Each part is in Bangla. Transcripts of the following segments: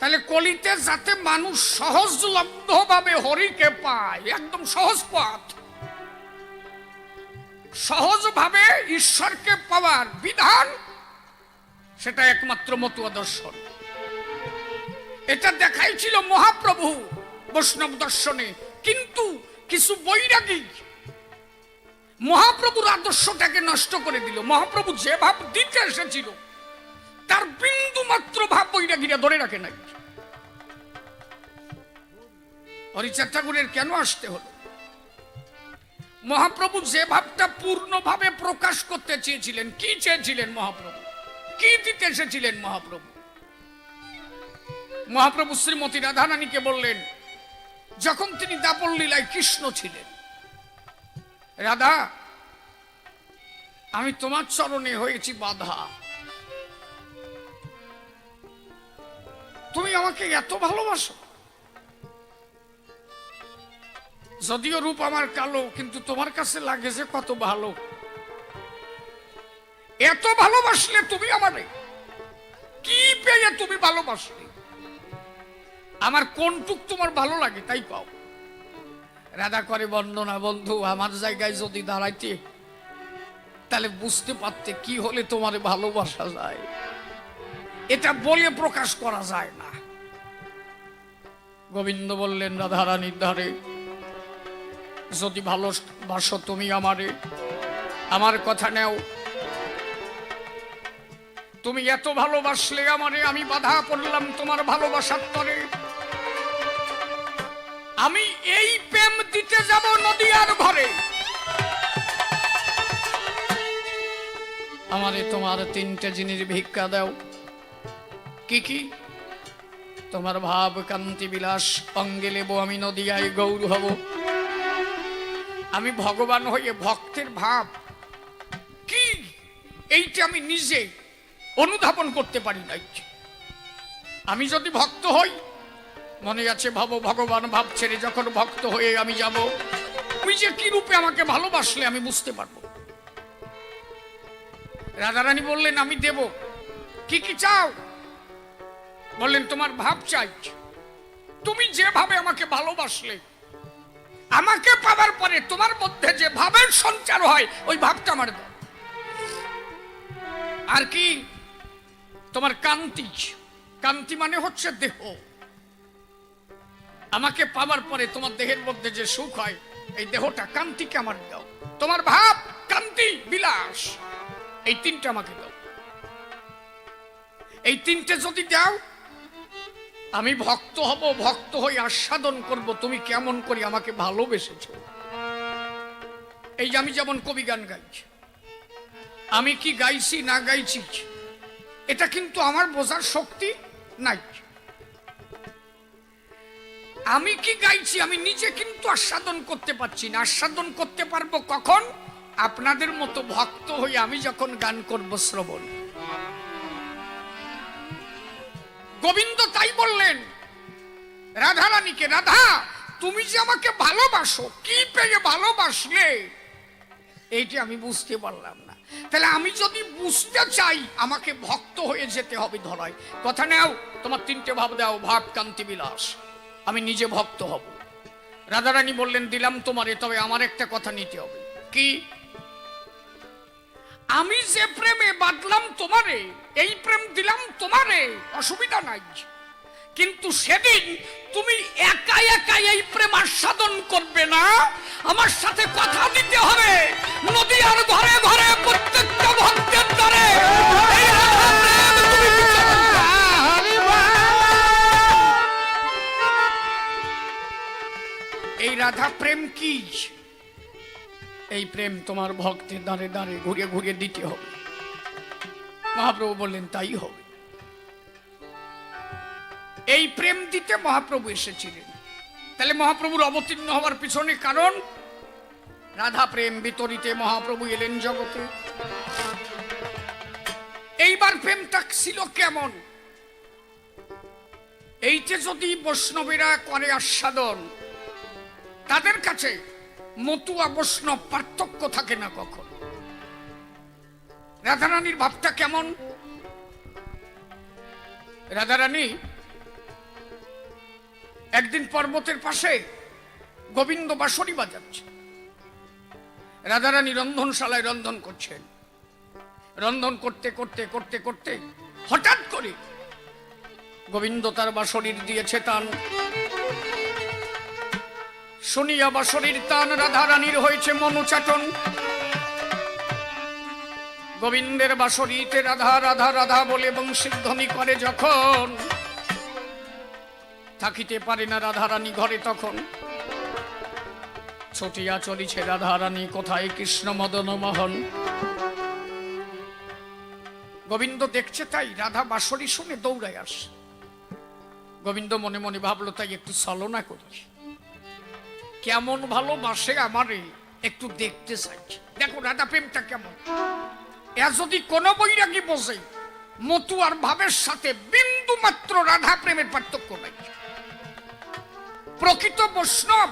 তাহলে কলিতে যাতে মানুষ সহজলব্ধভাবে হরিকে পায়, একদম সহজ পথ। সহজভাবে ঈশ্বরকে পাওয়ার বিধান, সেটা একমাত্র মতুয়া দর্শন। এটা দেখাই ছিল মহাপ্রভু বৈষ্ণব দর্শনে, কিন্তু কিছু বৈরাগী মহাপ্রভুর আদর্শটাকে নষ্ট করে দিল। মহাপ্রভু যে ভাব দিতে এসেছিল, তার বিন্দু মাত্র ভাব বৈরাগীরা ধরে রাখে নাই। হরিচাঁদ ঠাকুরের কেন আসতে হলো? মহাপ্রভু যে ভাবটা পূর্ণভাবে প্রকাশ করতে চেয়েছিলেন, কি চেয়েছিলেন মহাপ্রভু? কি দিতে এসেছিলেন মহাপ্রভু? মহাপ্রভু শ্রীমতী রাধারানীকে বললেন, যখন তিনি দাপল লীলায় কৃষ্ণ ছিলেন, রাধা, আমি তোমার চরণে হয়েছি বাধা। তুমি আমাকে এত ভালোবাসো? যদিও রূপ আমার কালো, কিন্তু তোমার কাছে লাগে যে কত ভালো। এত ভালোবাসলে তুমি আমারে, কি পেয়ে তুমি ভালোবাসলে? আমার কোনটুক তোমার ভালো লাগে তাই পাও। রাধা করে বন্দনা বন্ধু, আমার জায়গায় যদি দাঁড়াইতে, তাহলে বুঝতে পারতে কি হলে তোমার ভালোবাসা যায়। এটা বলে প্রকাশ করা যায় না। গোবিন্দ বললেন, রাধারানীর ধারে যদি ভালোবাসো তুমি আমারে, আমার কথা নেও। তুমি এত ভালোবাসলে আমারে, আমি বাধা পড়লাম তোমার ভালোবাসার তরে। আমি এই প্রেম দিতে যাব নদীয়ার ঘরে। আমারে তোমার তিনটে জিনিস ভিক্ষা দাও। কি কি? তোমার ভাব কান্তি বিলাস, অঙ্গে লেবো, আমি নদিয়ায় গৌর হব। আমি ভগবান হয়ে ভক্তের ভাব। কি? এইটা আমি নিজে অনুধাবন করতে পারি নাই। আমি যদি ভক্ত হই, মনে আছে ভাবো, ভগবান ভাব ছেড়ে যখন ভক্ত হয়ে আমি যাব, ওই যে কি রূপে আমাকে ভালোবাসলে আমি বুঝতে পারব। রাধারানী বললেন, আমি দেব। কি কি চাও? বললেন, তোমার ভাব চাই। তুমি যেভাবে আমাকে ভালোবাসলে আমাকে পাওয়ার পরে তোমার মধ্যে যে ভাবের সঞ্চার হয়, ওই ভাবটা আমার দাও আর কি? তোমার কান্তি কান্তি মানে হচ্ছে দেহ। আমাকে পাওয়ার পরে তোমার দেহের মধ্যে যে সুখ হয়, এই দেহটা কান্তিকে আমার দাও। তোমার ভাব কান্তি বিলাস, এই তিনটা আমাকে দাও। এই তিনটে যদি দাও আমি ভক্ত হব, ভক্ত হয়ে আস্বাদন করব। তুমি কেমন করে আমাকে ভালোবেসেছ? এই যে আমি যেমন কবি গান গাইছি, আমি কি গাইছি না গাইছি, এটা কিন্তু আমার বোঝার শক্তি নাই। আমি কি গাইছি, আমি নিজে কিন্তু আস্বাদন করতে পারছি না। আস্বাদন করতে পারব কখন? আপনাদের মতো ভক্ত হয়ে আমি যখন গান করব শ্রবণ। গোবিন্দ তাই বললেন, রাধারানীকে, রাধা, তুমি যে আমাকে ভালোবাসো, কি পেয়ে ভালোবাসলে? এইটি আমি বুঝতে পারলাম না। তাহলে আমি যদি বুঝতে চাই, আমাকে ভক্ত হয়ে যেতে হবে ধরায়। কথা নেও, তোমার তিনটে ভাব দাও, ভাব কান্তি বিলাস। আমি নিজে ভক্ত হব। রাধারানী বললেন, দিলাম তোমারে, তবে আমার একটা কথা নিতে হবে। কি? আমি যে প্রেমে বাঁধলাম তোমারে, এই প্রেম দিলাম তোমারে, অসুবিধা নাই। কিন্তু সেদিন তুমি একা একা এই প্রেম আস্বাদন করবে না। আমার সাথে কথা দিতে হবে। নদী আর ঘরে ঘরে প্রত্যেকটা ভক্তের দ্বারে। এই রাধা প্রেম তুমি এই রাধা প্রেম কি? এই প্রেম তোমার ভক্তের দাঁড়ে দাঁড়ে ঘুরে ঘুরে দিতে হবে। মহাপ্রভু বললেন, তাই হবে। এই প্রেম দিতে মহাপ্রভু এসেছিলেন। তাহলে মহাপ্রভুর অবতীর্ণ হওয়ার পিছনে কারণ? রাধা প্রেম বিতরিতে মহাপ্রভু এলেন জগতে। এইবার প্রেমটা ছিল কেমন? এইতে যদি বৈষ্ণবেরা করে আস্বাদন, তাদের কাছে মতুয়া বৈষ্ণব পার্থক্য থাকে না কখন। রাধারানীর ভাবটা কেমন? রাধারানী, একদিন পর্বতের পাশে গোবিন্দ বাঁশরি বাজাচ্ছে। রাধারানী রন্ধনশালায় রন্ধন করছেন। রন্ধন করতে করতে করতে করতে হঠাৎ করে গোবিন্দ তার বাঁশরীর দিয়েছে টান। শুনিয়া বাঁশরীর টান রাধারানীর হয়েছে মনুচাটন গোবিন্দের বাঁশরীতে রাধা রাধা রাধা বলে বংশীধ্বনি করে যখন, থাকিতে পারে না রাধারানী ঘরে তখন। ছুটিয়া চলিছে রাধারানী কোথায় কৃষ্ণ মদন মোহন। গোবিন্দ দেখছে তাই রাধা বাঁশরি শুনে দৌড়ায় আস। গোবিন্দ মনে মনে ভাবলো, তাই একটু ছলনা করি। কেমন ভালোবাসে আমারে একটু দেখতে চাইছে দেখো, রাধা প্রেমটা কেমন? এ যদি কোন বৈরাগী বসে মতু আর ভাবের সাথে বিন্দু মাত্র রাধা প্রেমের পার্থক্য নাই। প্রকৃত বৈষ্ণব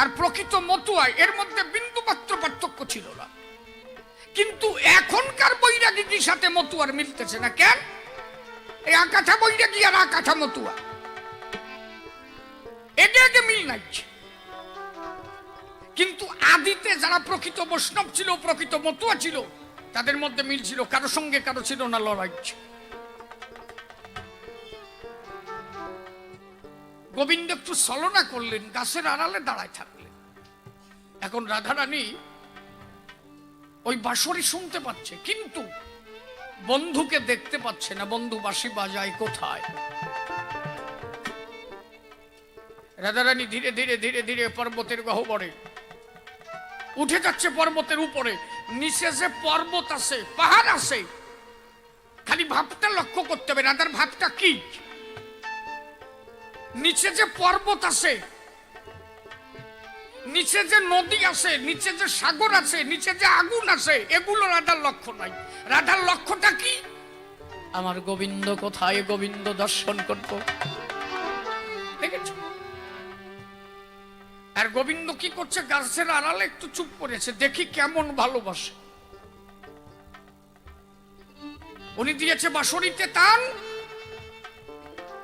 আর প্রকৃত মতুয়া, এর মধ্যে বিন্দু মাত্র পার্থক্য ছিল না। কিন্তু এখনকার বৈরাগীর সাথে মতুয়ার মিলতেছে না। কেন? এই আকাঠা বৈরাগী আর আকাঠা মতুয়া। একে একে মিল নাই। কিন্তু আদিতে যারা প্রকৃত বৈষ্ণব ছিল, প্রকৃত মতুয়া ছিল, তাদের মধ্যে মিল ছিল, কারও সঙ্গে কারও ছিল না লড়াই। গোবিন্দ একটু ছলনা করলেন, গাছের আড়ালে দাঁড়ায় থাকলেন। এখন রাধারানী ওই বাঁশরি শুনতে পাচ্ছে, কিন্তু বন্ধুকে দেখতে পাচ্ছে না বন্ধু বাঁশি বাজায় কোথায়? রাধারানী ধীরে ধীরে ধীরে ধীরে পর্বতের গহ্বরে উঠে যাচ্ছে পর্বতের উপরে। নিচে যে পর্বত আছে, পাহাড় আছে। খালি ভাবটা লক্ষ্য করতে হবে, রাধার ভাবটা কি? নিচে যে পর্বত আছে, নিচে যে নদী আছে, নিচে যে সাগর আছে, নিচে যে আগুন আছে, এগুলো রাধার লক্ষ্য নাই। রাধার লক্ষ্যটা কি? আমার গোবিন্দ কোথায়? গোবিন্দ দর্শন করব। আর গোবিন্দ কি করছে? গাছের আড়ালে একটু চুপ করেছে, দেখি কেমন ভালোবাসে। উনি দিয়েছে বাঁশরিতে টান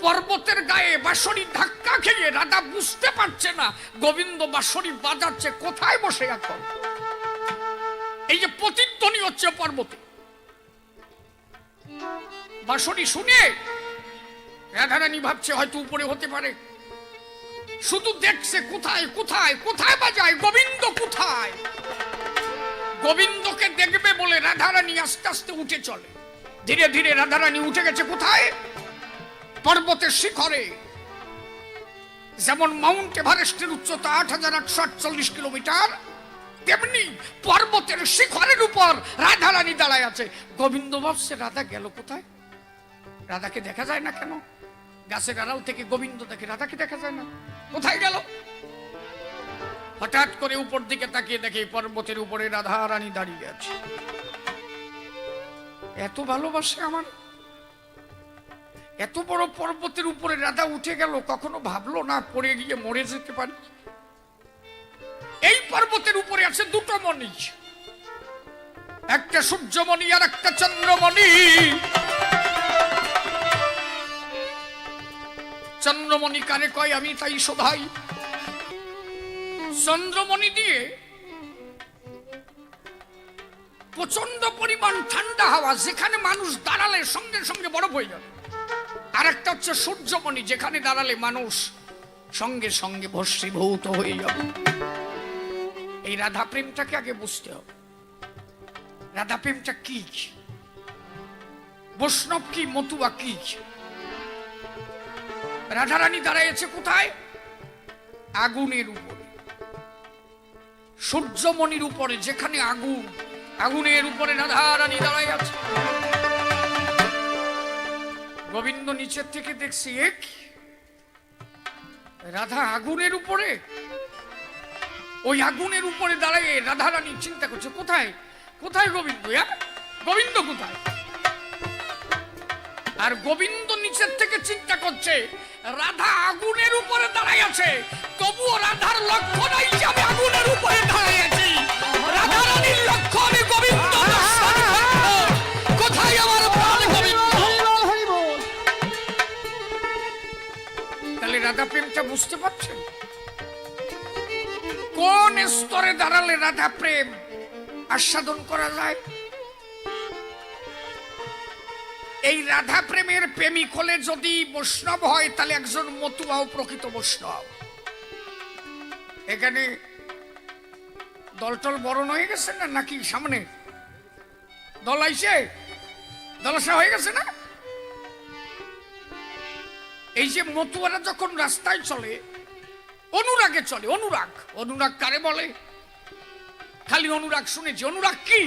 পর্বতের গায়ে বাঁশরি ধাক্কা খেয়ে রাধা বুঝতে পারছে না, গোবিন্দ বাঁশরি বাজাচ্ছে, কোথায় বসে এখন? এই যে প্রতিধ্বনি হচ্ছে পর্বতে। বাঁশরি শুনে রাধারানী ভাবছে, হয়তো উপরে হতে পারে। শুধু দেখছে কোথায় কোথায় কোথায় বাজায় গোবিন্দ কোথায়? গোবিন্দকে দেখবে বলে রাধারানী আস্তে আস্তে উঠে চলে। ধীরে ধীরে রাধারানী উঠে গেছে কোথায়? পর্বতের শিখরে। যেমন মাউন্ট এভারেস্টের উচ্চতা আট হাজার আটশো আটচল্লিশ কিলোমিটার, তেমনি পর্বতের শিখরের উপর রাধারানী দাঁড়ায় আছে। গোবিন্দ ভাবছে, রাধা গেল কোথায়? রাধাকে দেখা যায় না কেন? গাছের আড়াল থেকে গোবিন্দ দেখে রাধাকে দেখা যায় না। কোথায় গেল? হঠাৎ করে উপর দিকে তাকিয়ে দেখে পর্বতের উপরে রাধা রানী দাঁড়িয়ে আছে। এত ভালোবাসে আমার। এত বড় পর্বতের উপরে রাধা উঠে গেল, কখনো ভাবলো না পড়ে গিয়ে মরে যেতে পারি? এই পর্বতের উপরে আছে দুটো মণি। একটা সূর্যমণি আর একটা চন্দ্রমণি। চন্দ্রমণি কারে কয়, আমি তাই শোধাই চন্দ্রমণি দিয়ে প্রচণ্ড পরিমাণ ঠান্ডা হাওয়া যেখানে মানুষ দাঁড়ালে সঙ্গে সঙ্গে বরফ হয়ে যাবে। আর একটা হচ্ছে সূর্যমণি, যেখানে দাঁড়ালে মানুষ সঙ্গে সঙ্গে ভস্মীভূত হয়ে যাবে। এই রাধা প্রেমটাকে আগে বুঝতে হবে। রাধা প্রেমটা কি? বৈষ্ণব কি, মতুয়া কি? রাধারানী দাঁড়াইছে কোথায়? আগুনের উপরে। সূর্যমণির উপরে, যেখানে আগুন, আগুনের উপরে রাধারানী দাঁড়াই গোবিন্দ নিচের থেকে দেখছি এক রাধা আগুনের উপরে? ওই আগুনের উপরে দাঁড়ায় রাধারানী চিন্তা করছে, কোথায়? কোথায় গোবিন্দ? গোবিন্দ কোথায়? আর গোবিন্দ নিচের থেকে চিন্তা করছে। রাধা আগুনের উপরে দাঁড়ায় আছে। তবুও রাধার লক্ষ্য নাই যে আমি আগুনের উপরে দাঁড়াই আছি। রাধারানীর লক্ষ্য আমি গোবিন্দ কোথায় আমার প্রাণ গোবিন্দ? তাহলে রাধা প্রেমটা বুঝতে পারছেন? কোন স্তরে দাঁড়ালে রাধা প্রেম আস্বাদন করা যায়? এই রাধা প্রেমের প্রেমিক হলে যদি বৈষ্ণব হয়, তাহলে একজন মতুয়াও প্রকৃত বৈষ্ণব। এখানে দলটল বরণ হয়ে গেছে না, নাকি সামনে? দল আইছে? দলসা হয়ে গেছে না? এই যে মতুয়ারা যখন রাস্তায় চলে, অনুরাগে চলে, অনুরাগ। অনুরাগ কারে বলে? খালি অনুরাগ শুনেছি। অনুরাগ কি?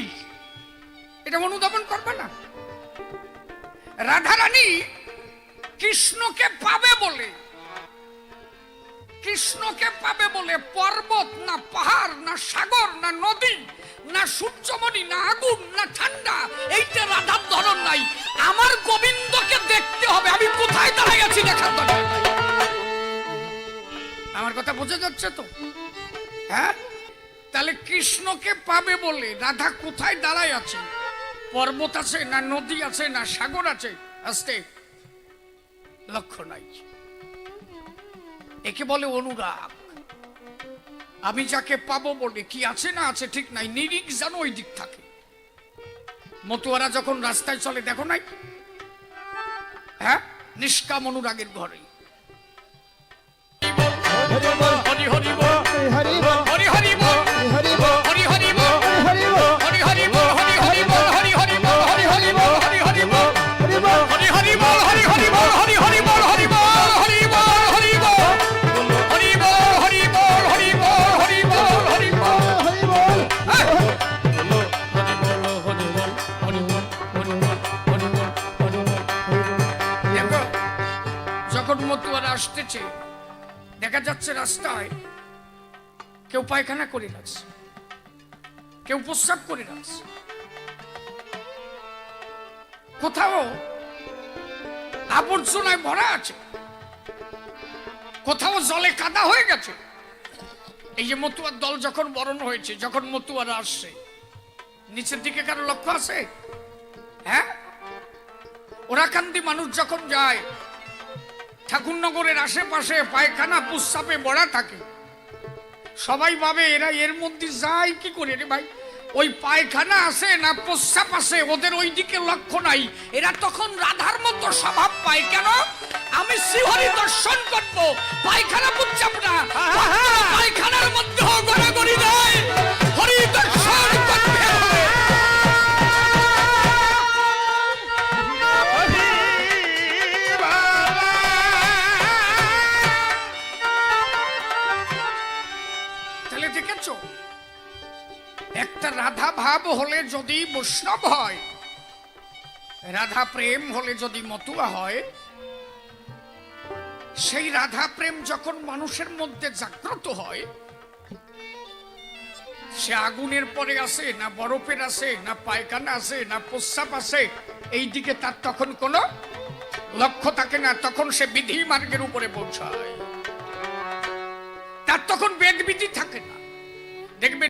এটা অনুধাবন করবে না? রাধারানী কৃষ্ণকে পাবে বলে, কৃষ্ণকে পাবে বলে পর্বত না পাহাড়, না সাগর, না নদী, না সূর্যমণি, না আগুন, না ঠান্ডা, এইটা রাধার ধরন নাই। আমার গোবিন্দকে দেখতে হবে, আমি কোথায় দাঁড়াই আছি দেখার দরকার আমার কথা বোঝা যাচ্ছে তো? হ্যাঁ? তাহলে কৃষ্ণকে পাবে বলে রাধা কোথায় দাঁড়ায় আছে পর্বত আছে না নদী আছে না সাগর আছে আস্তে। লক্ষ্য নাই। একে বলে অনুরাগ। আমি যাকে পাবো বলে কি আছে না আছে ঠিক নাই নিরিক যেন ওই দিক থাকে। মতুয়ারা যখন রাস্তায় চলে দেখো নাই? হ্যাঁ? নিষ্কাম অনুরাগের ঘরে। হরি হরি হরি হরি দেখা যাচ্ছে রাস্তায়। কেউ পায়খানা করে রাখছে। কেউ প্রস্রাব করে রাখছে। কোথাও আবর্জনায় ভরা আছে। কোথাও জলে কাদা হয়ে গেছে। এই যে মতুয়ার দল যখন বরণ হয়েছে, যখন মতুয়ারা আসছে, নিচের দিকে কারও লক্ষ্য আছে? হ্যাঁ? ওরাকান্দি মানুষ যখন যায় ঠাকুরনগরের আশেপাশে পায়খানা পুস্তাপে বড়া থাকে। সবাই ভাবে এরা এর মধ্যে যায় কি করে রে ভাই? ওই পায়খানা আছে না প্রস্রাব আছে? ওদের ওই দিকে লক্ষ্য নাই। এরা তখন রাধার মতো স্বভাব পায় কেন? আমি শ্রীহরি দর্শন করব। পায়খানা পুচ্ছাপ না। পায়খানার মধ্যে গড়াগড়ি দেয়। রাধা ভাব হলে যদি বৈষ্ণব হয়, রাধা প্রেম হলে যদি মতুয়া হয়, সেই রাধা প্রেম যখন মানুষের মধ্যে জাগ্রত হয়, সে আগুনের পরে আসে, না বরফের আসে, না পায়খানা আসে, না প্রস্রাব আসে, এই দিকে তার তখন কোনো লক্ষ্য থাকে না, তখন সে বিধি মার্গের উপরে পৌঁছায়। তার তখন বেদবিধি থাকে না। দেখবে